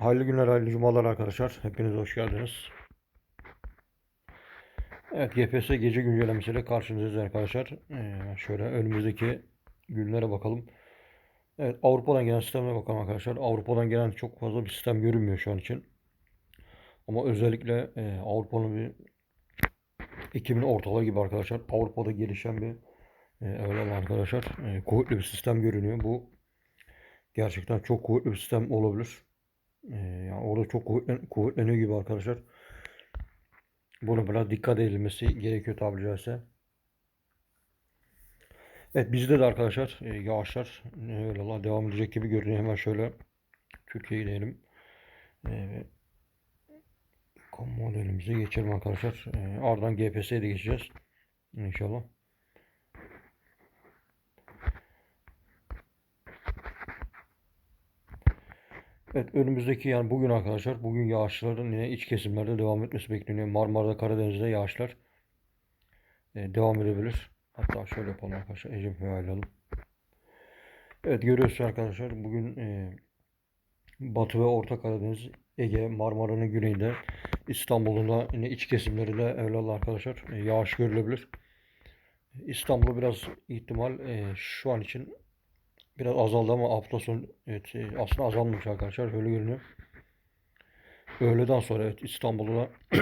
Hayırlı günler, hayırlı cumalar arkadaşlar. Hepiniz hoş geldiniz. Evet, GPS gece güncellemesiyle karşınızdayız arkadaşlar. Ee, şöyle önümüzdeki günlere bakalım. Evet, Avrupa'dan gelen sisteme bakalım arkadaşlar. Avrupa'dan gelen çok fazla bir sistem görünmüyor şu an için. Ama özellikle e, Avrupa'nın bir Ekim'in ortalığı gibi arkadaşlar. Avrupa'da gelişen bir e, öyle arkadaşlar. E, kuvvetli bir sistem görünüyor. Bu gerçekten çok kuvvetli bir sistem olabilir. Ee, yani orada çok kuvvetlen, kuvvetleniyor gibi arkadaşlar. Bunu biraz dikkat edilmesi gerekiyor tabiri caizse. Evet bizde de arkadaşlar e, yağışlar e, öyle la devam edecek gibi görünüyor. Hemen şöyle Türkiye'ye gidelim. E, modelimize geçelim arkadaşlar. E, ardından GPS'ye de geçeceğiz. İnşallah. Evet önümüzdeki yani bugün arkadaşlar bugün yağışların yine iç kesimlerde devam etmesi bekleniyor. Marmara'da Karadeniz'de yağışlar e, devam edebilir. Hatta şöyle yapalım arkadaşlar. Ecem ayarlayalım. Evet görüyorsunuz arkadaşlar bugün e, Batı ve Orta Karadeniz, Ege, Marmara'nın güneyinde, İstanbul'un da yine iç kesimlerinde evlallah arkadaşlar e, yağış görülebilir. İstanbul'da biraz ihtimal e, şu an için Biraz azaldı ama hafta sonu evet, e, aslında azalmış arkadaşlar. Öyle görünüyor. Öğleden sonra evet İstanbul'da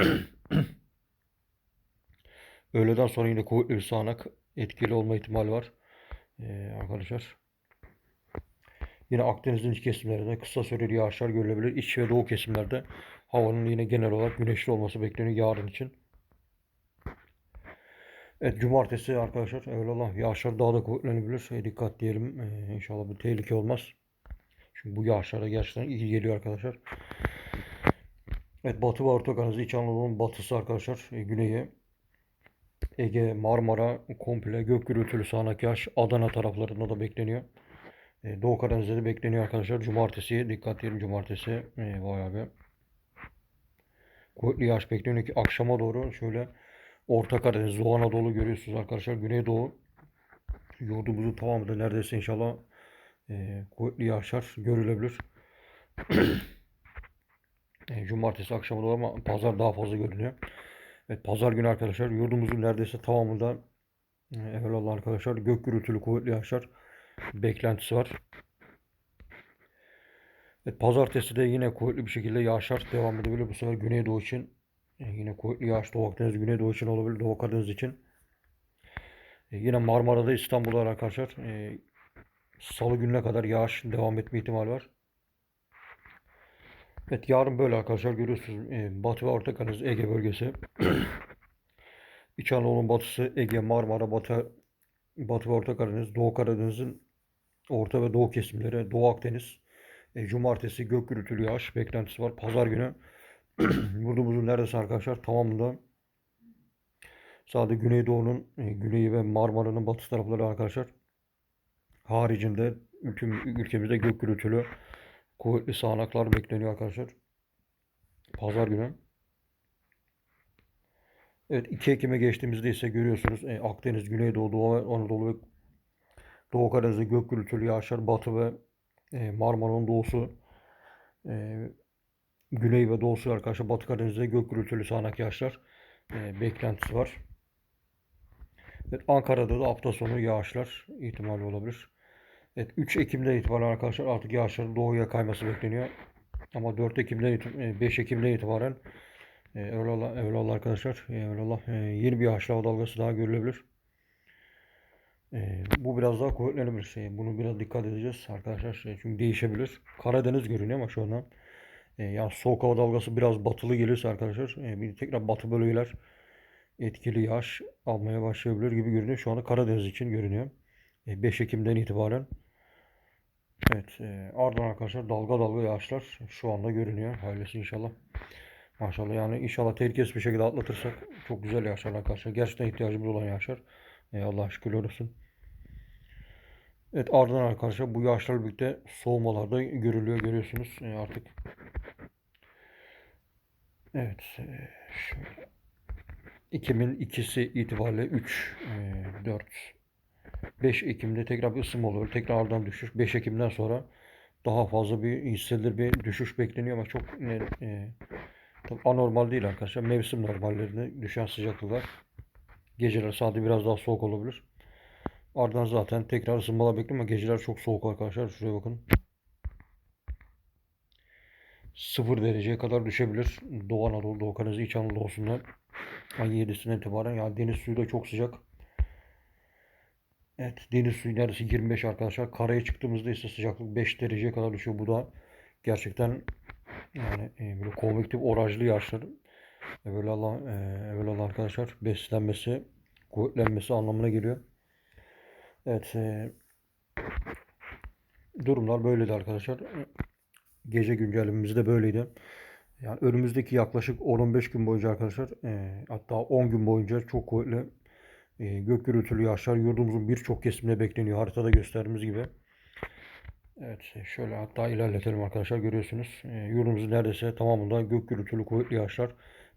öğleden sonra yine kuvvetli bir sağanak etkili olma ihtimali var. Ee, arkadaşlar. Yine Akdeniz'in iç kesimlerinde kısa süreli yağışlar görülebilir. İç ve doğu kesimlerde havanın yine genel olarak güneşli olması bekleniyor yarın için. Evet cumartesi arkadaşlar eyvallah yağışlar daha da kuvvetlenebilir. E, dikkat diyelim. E, inşallah bir tehlike olmaz. Çünkü bu yağışlara gerçekten iyi geliyor arkadaşlar. Evet Batı ve Orta Karadeniz İç Anadolu'nun batısı arkadaşlar. E, güneyi Ege, Marmara komple gök gürültülü sağanak yağış Adana taraflarında da bekleniyor. E, Doğu Karadeniz'de de bekleniyor arkadaşlar. Cumartesi dikkat diyelim cumartesi. E, bayağı bir kuvvetli yağış bekleniyor ki akşama doğru şöyle Orta Karadeniz, Doğu Anadolu görüyorsunuz arkadaşlar. Güneydoğu yurdumuzun tamamında neredeyse inşallah e, kuvvetli yağışlar görülebilir. e, Cumartesi akşamı doğru ama pazar daha fazla görünüyor. Evet pazar günü arkadaşlar yurdumuzun neredeyse tamamında e, evvelallah arkadaşlar gök gürültülü kuvvetli yağışlar beklentisi var. Evet, pazartesi de yine kuvvetli bir şekilde yağışlar devam edebilir. Bu sefer Güneydoğu için e, yine kuvvetli yağış Doğu Akdeniz, Güneydoğu için olabilir. Doğu Karadeniz için. E, yine Marmara'da İstanbul'da arkadaşlar e, salı gününe kadar yağış devam etme ihtimali var. Evet yarın böyle arkadaşlar görüyorsunuz Batı ve Orta Karadeniz Ege bölgesi. İç Anadolu'nun batısı Ege, Marmara, Batı, Batı ve Orta Karadeniz, Doğu Karadeniz'in Orta ve Doğu kesimleri, Doğu Akdeniz. E, cumartesi gök gürültülü yağış beklentisi var. Pazar günü Yurdumuzun neredeyse arkadaşlar tamamında sadece Güneydoğu'nun e, güneyi ve Marmara'nın batı tarafları arkadaşlar haricinde ülkem, ülkemizde gök gürültülü kuvvetli sağanaklar bekleniyor arkadaşlar. Pazar günü. Evet 2 Ekim'e geçtiğimizde ise görüyorsunuz e, Akdeniz, Güneydoğu, Doğu Anadolu ve Doğu Karadeniz'de gök gürültülü yağışlar, Batı ve e, Marmara'nın doğusu e, Güney ve doğusu arkadaşlar Batı Karadeniz'de gök gürültülü sağanak yağışlar e, beklentisi var. Evet, Ankara'da da hafta sonu yağışlar ihtimali olabilir. Evet, 3 Ekim'den itibaren arkadaşlar artık yağışların doğuya kayması bekleniyor. Ama 4 Ekim'den 5 Ekim'den itibaren e, öyle Allah, öyle Allah arkadaşlar e, öyle Allah, e, yeni bir yağış hava dalgası daha görülebilir. E, bu biraz daha kuvvetlenebilir. Şey, bunu biraz dikkat edeceğiz arkadaşlar. Şey, çünkü değişebilir. Karadeniz görünüyor ama şu anda e, yani soğuk hava dalgası biraz batılı gelirse arkadaşlar e, bir tekrar batı bölgeler etkili yağış almaya başlayabilir gibi görünüyor. Şu anda Karadeniz için görünüyor. E, 5 Ekim'den itibaren Evet e, ardından arkadaşlar dalga dalga yağışlar şu anda görünüyor. Hayırlısı inşallah. Maşallah yani inşallah tehlikesiz bir şekilde atlatırsak çok güzel yağışlar arkadaşlar. Gerçekten ihtiyacımız olan yağışlar. E, Allah şükür olsun. Evet ardından arkadaşlar bu yağışlarla birlikte soğumalarda görülüyor görüyorsunuz. E, artık Evet. E, şöyle. 2002'si itibariyle 3, 4, 5 Ekim'de tekrar bir ısınma olur. Tekrar ardından düşüş. 5 Ekim'den sonra daha fazla bir hissedilir bir düşüş bekleniyor ama çok e, e, tabii anormal değil arkadaşlar. Mevsim normallerine düşen sıcaklıklar. Geceler sadece biraz daha soğuk olabilir. Ardından zaten tekrar ısınmalar bekliyor ama geceler çok soğuk arkadaşlar. Şuraya bakın. 0 dereceye kadar düşebilir. Doğu Anadolu, Doğu Karadeniz, İç Anadolu olsunlar. Ayın 7'sinden itibaren. Yani deniz suyu da çok sıcak. Evet deniz suyu neredeyse 25 arkadaşlar. Karaya çıktığımızda ise sıcaklık 5 dereceye kadar düşüyor. Bu da gerçekten yani e, böyle konvektif orajlı yağışlar. Evvelallah, e, evvelallah arkadaşlar beslenmesi, kuvvetlenmesi anlamına geliyor. Evet e, durumlar böyleydi arkadaşlar. Gece güncellememiz böyleydi. Yani önümüzdeki yaklaşık 10-15 gün boyunca arkadaşlar e, hatta 10 gün boyunca çok kuvvetli e, gök gürültülü yağışlar yurdumuzun birçok kesiminde bekleniyor. Haritada gösterdiğimiz gibi. Evet şöyle hatta ilerletelim arkadaşlar görüyorsunuz. E, yurdumuzun neredeyse tamamında gök gürültülü kuvvetli yağışlar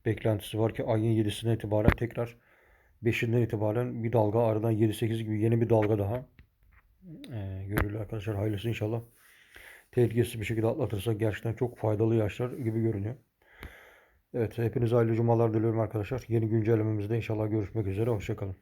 beklentisi var ki ayın 7'sinden itibaren tekrar 5'inden itibaren bir dalga aradan 7-8 gibi yeni bir dalga daha e, görülüyor arkadaşlar. Hayırlısı inşallah tehlikesiz bir şekilde atlatırsak gerçekten çok faydalı yaşlar gibi görünüyor. Evet hepinize hayırlı cumalar diliyorum arkadaşlar. Yeni güncellememizde inşallah görüşmek üzere. Hoşçakalın.